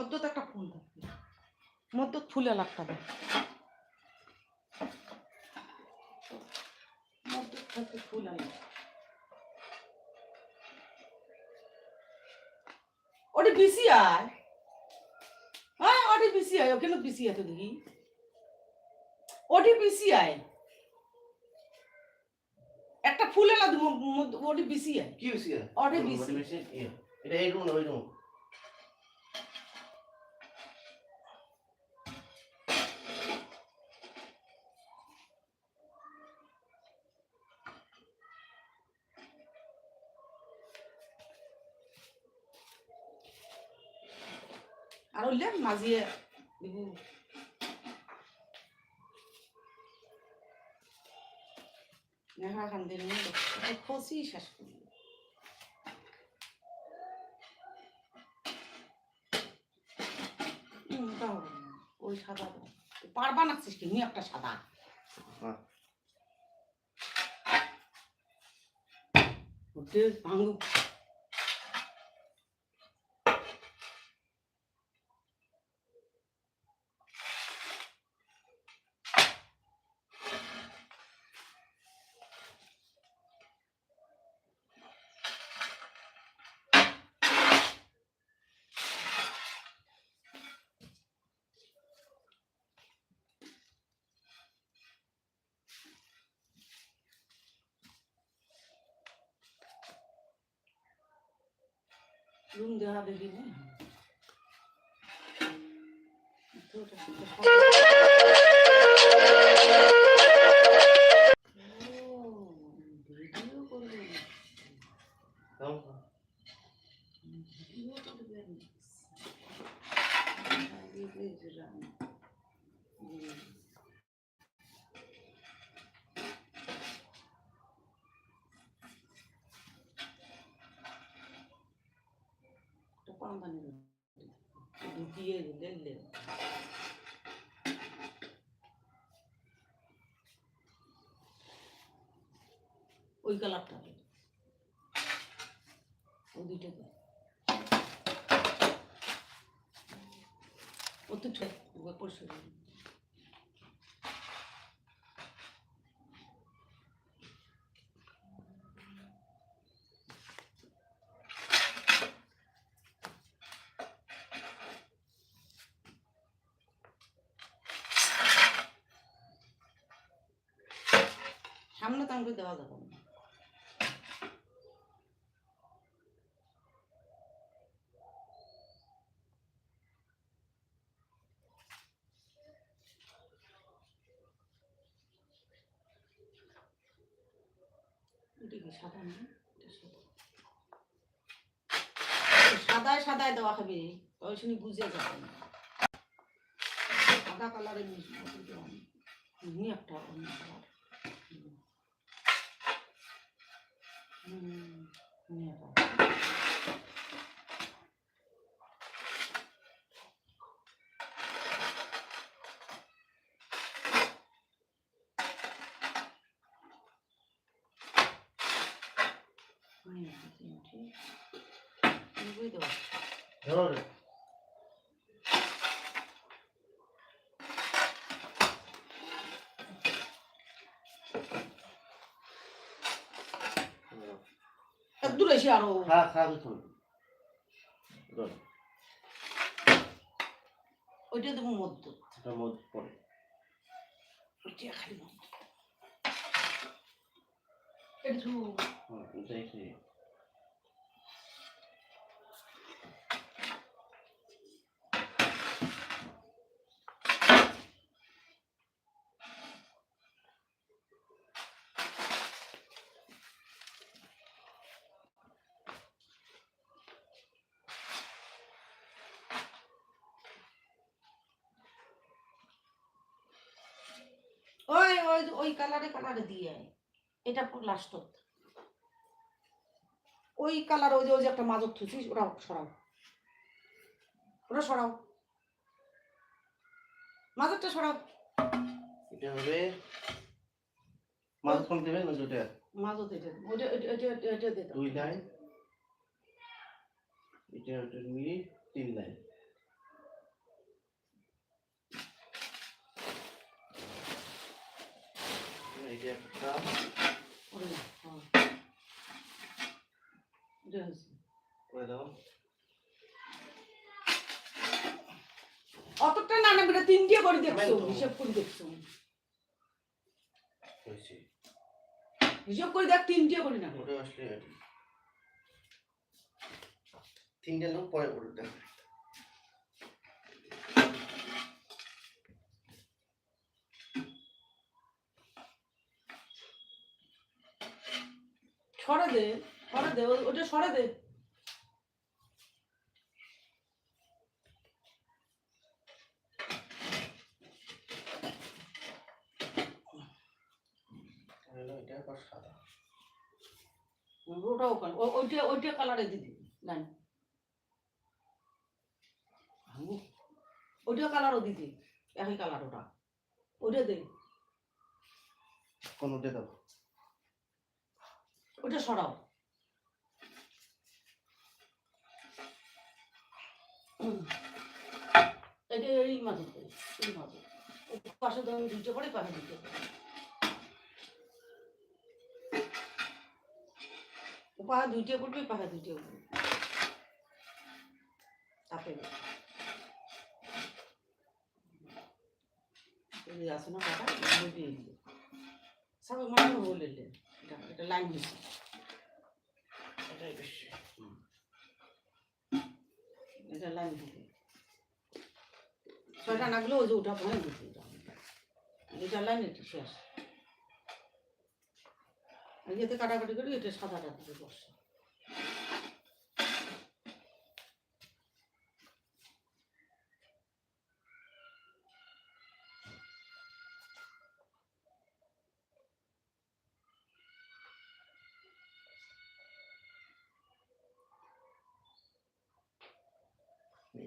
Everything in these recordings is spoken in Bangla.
মধ্যত একটা ফুল থাকবে মধ্যত ফুলে লাগটা দেয় ফুল আলা ওটি বিসি আয়। হ্যাঁ ওটি বিসি আয় ওখানে বিসি আয় তো দেখি। ওটি বিসি আয়। একটা ফুল এলা দিব ওটি বিসি আয়। কি হয়েছে ওটি বিসি। এটা এই রুম ওই রুম আর হইলে মাঝিয়ে দিব। নেহা খান দিন খসি শেষ করি ওই সাদা। পারবা না সৃষ্টি নি একটা সাদা। হ্যাঁ। রুম দেওয়া দেখি না পাম্পানি ঢুকিয়ে দিলে ওই কালারটা ওই দুইটা ও তো পরিষ্কার সামনে তো আমাকে দেওয়া যাবে না। সাদা না? সাদায় সাদায় দেওয়া খাবে ওই শুনি বুঝে যাবে না। সাদা কালারের মিশিয়ে একটা অন্য কালার। হুম নিয়ে যাও। নিয়ে যাও, তিনটে। নিবই দেবো। ধরো রে। এক দূরে এসে আরও। হ্যাঁ ধরো ওইটা দেবো মধ্য। ওটা মদ পড়ে ওইটা খালি মধ্য। একটু ওই ওই কালারে কালারে দিয়ে। এটা লাস্ট ওই কালার ওই যে ওই যে একটা মাজত থুছিস ওটা সরাও। ওটা সরাও। মাজতটা সরাও। এটা হবে মাছ কম দেবে না দুটা মাজত এটা ওইটা ওইটা- ওইটা দে দুই লাইন। এটা ওটা মিলি তিন লাইন। যে একটা অতটা না না বেটা তিনটে করে দেখছ হিসাব করে দেখছ। হিসাব করে দেখ তিনটে করে না। ওটা আসলে তিনটে লোক পরে করে দেখ। সরে দে সরে দে ওটা সরে দে ওটাও ওইটা ওইটা কালারে দিদি লাইন ওইটা কালারও দিদি একই কালার ওটা। ওইটা দে। কোন উঠে ওইটা সরাও। এই পাশে তো দুইটা পরে, পাশে দুইটা দুইটা পড়বে পাহা দুইটা পড়বে তাপে এই আছে না কাটা দিয়ে দিলে সব মানে বলে এটা লাইন দিছি। এটাই বেশি। এটা লাইন দিতে ছয়টা নাগলে ওই যে ওটা পরে দিতে এটা লাইন এটা শেষ। ইয়েতে কাটাকাটি করি, এটা সাদাটা দিতে বসে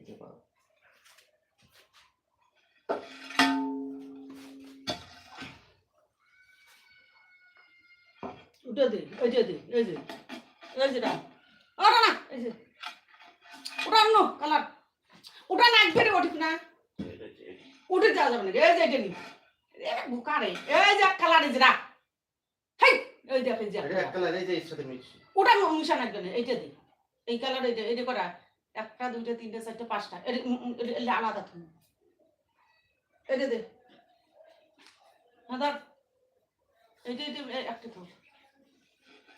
নিতে পারো। দে এই যে দে এই যে এই যে ওটা না এই যে ওটা অন্য কালার। ওটা না একবারে ওঠিক না। এটা যে উঠে যাওয়া যাবে না এই যে এটা নি। এই যে কালার এই যে রাখ। হেই এই দেখ এই যে কালার। এই যে এর সাথে মিক্স ওটা মিশা না এইটা দি। এই কালার এইটা এটা করা। একটা দুইটা তিনটা চারটা পাঁচটা। এটা আলাদা তুমি এটা দে। হ্যাঁ ধর একটা থো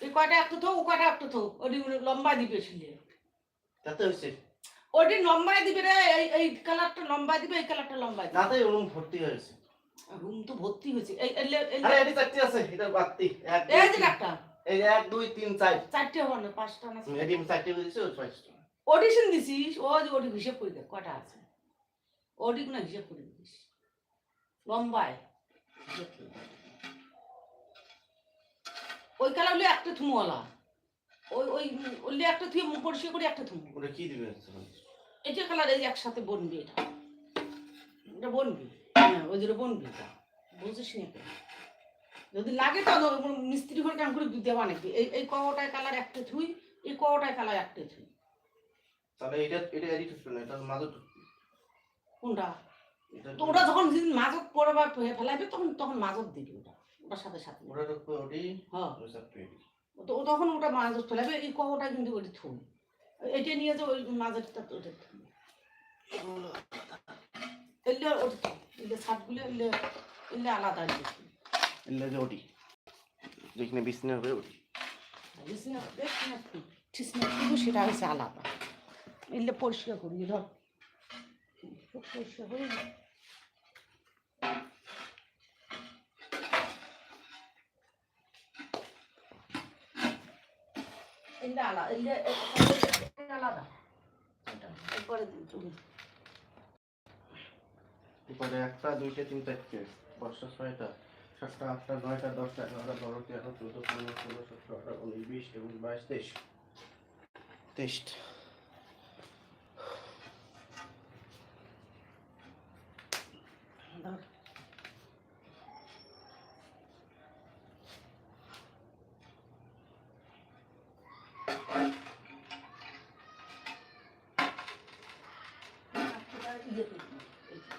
এই কয়টা একটা থো ও কয়টা একটা থো ওটি লম্বা দিবে ছিলে তাতে হয়েছে ওটি লম্বাই দিবে রে এই এই কালারটা দিবে এই কালারটা লম্বাই দিবে। তাতে ওরকম ভর্তি হয়েছে। রুম তো ভর্তি হয়েছে। এই এই লে- আরে লে- চারটি আছে এটা বাড়তি। এই যে একটা। এই এক দুই তিন চার। চারটে হবার না পাঁচটা না এটি চারটি পাঁচটা। অডিশন দিছিস? ও যে ওটি হিসেব করে দেখ কটা আছে? ওটি না হিসেব করে দিস লম্বায়। ওই কালার হলে একটা থুমওয়ালা। ওই ওই ওইলে একটা থুয়ে মুখ পরিষ্কার করে একটা থুমু ওটা কি দিবে এটা কালার? এই একসাথে বনবি এটা। এটা বনবি। হ্যাঁ ওই যেটা বনবি এটা। বুঝিস না? যদি লাগে তো মিস্ত্রি ঘরে টান করে দেওয়া নাকি এই এই কটায় কালার একটা থুই এই কটায় কালার একটা থুই? তাহলে এটা এটা এডিট হচ্ছে না এটা মাঝে ঢুকবে। কোনটা? এটা তো ওটা যখন যেদিন মাজত পড়বে ফেলাইবে তখন তখন মাজত দিবি ওটা ওটার সাথে সাথে। ওটা ঢুকবে ওটি হ্যাঁ। তো ও তখন ওটা মাজত ফেলাবে এই কটা কিন্তু ওটা থুই এটা নিয়ে যে ওই মাজতটা তো ওটা থুই এলে ওটা। এলে ছাদগুলো এলে এলে আলাদা দেখি এলে যে ওটি যেখানে বিছনা হবে ওটি। কিন্তু সেটা হচ্ছে আলাদা। এলে পরিষ্কার করি, ধর। পরিষ্কার করি। আলাদা। আলাদা এরপরে তুমি। এরপরে একটা, দুইটা, তিনটা পাঁচটা ছয়টা। সাতটা, আটটা, নয়টা, দশটা, এগারোটা বারো তেরো, চোদ্দ, পনেরো, ষোলো, সতেরো, আঠারো, উনিশ, বিশ, একুশ, বাইশ, তেইশ। তেইশটা ধর। ইয়ে করবি, এই যে।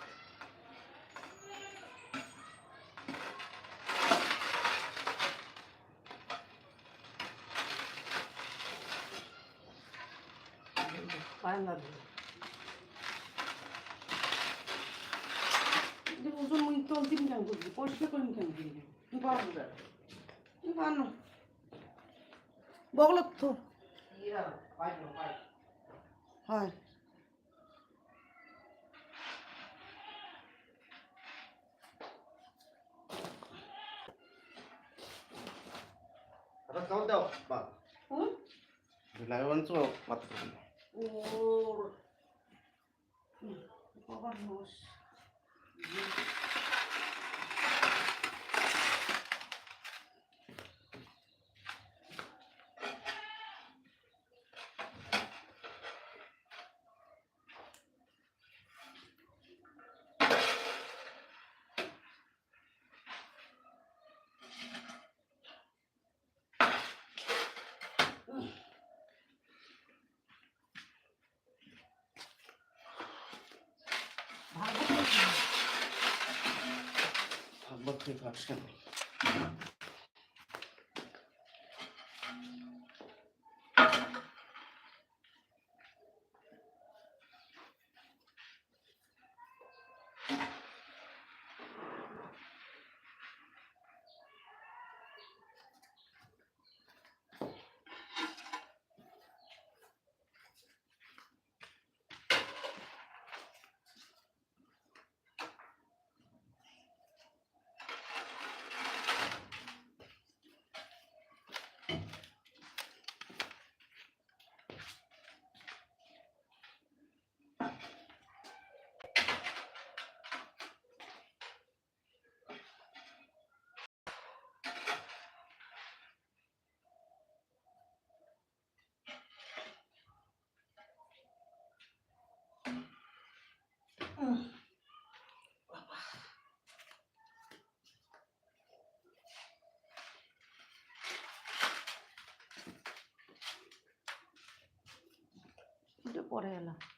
হয় না ওজন মুই তলতি কেন করবি পরিষ্কার করিম কেন করবি পারব বগলত তো হয় দাও বা লাগানো মাত্র or hmm, overloss. Yes. 这串适了 খেয়ে খাস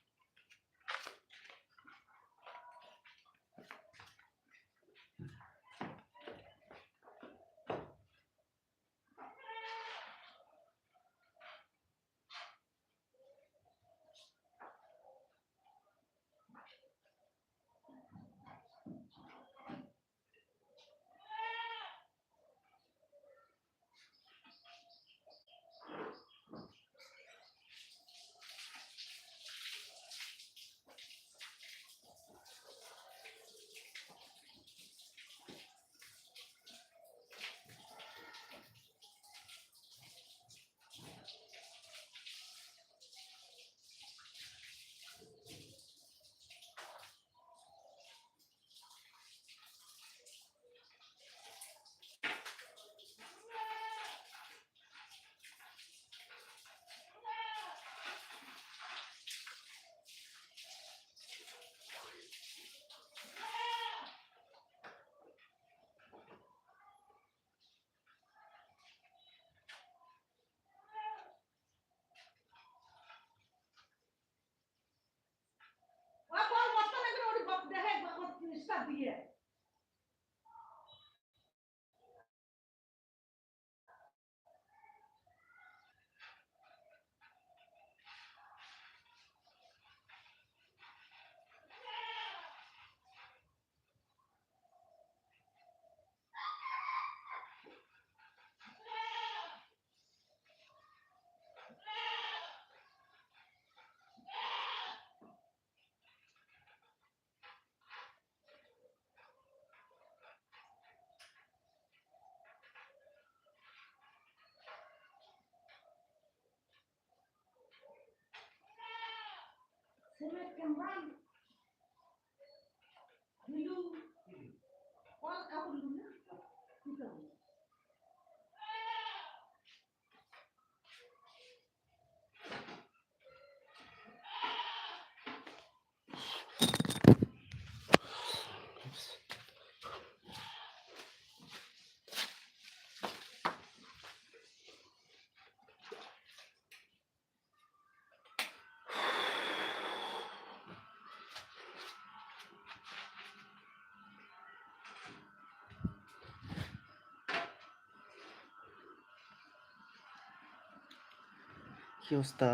কেন উঠে Cement can run. You, one, I কি অবস্থা?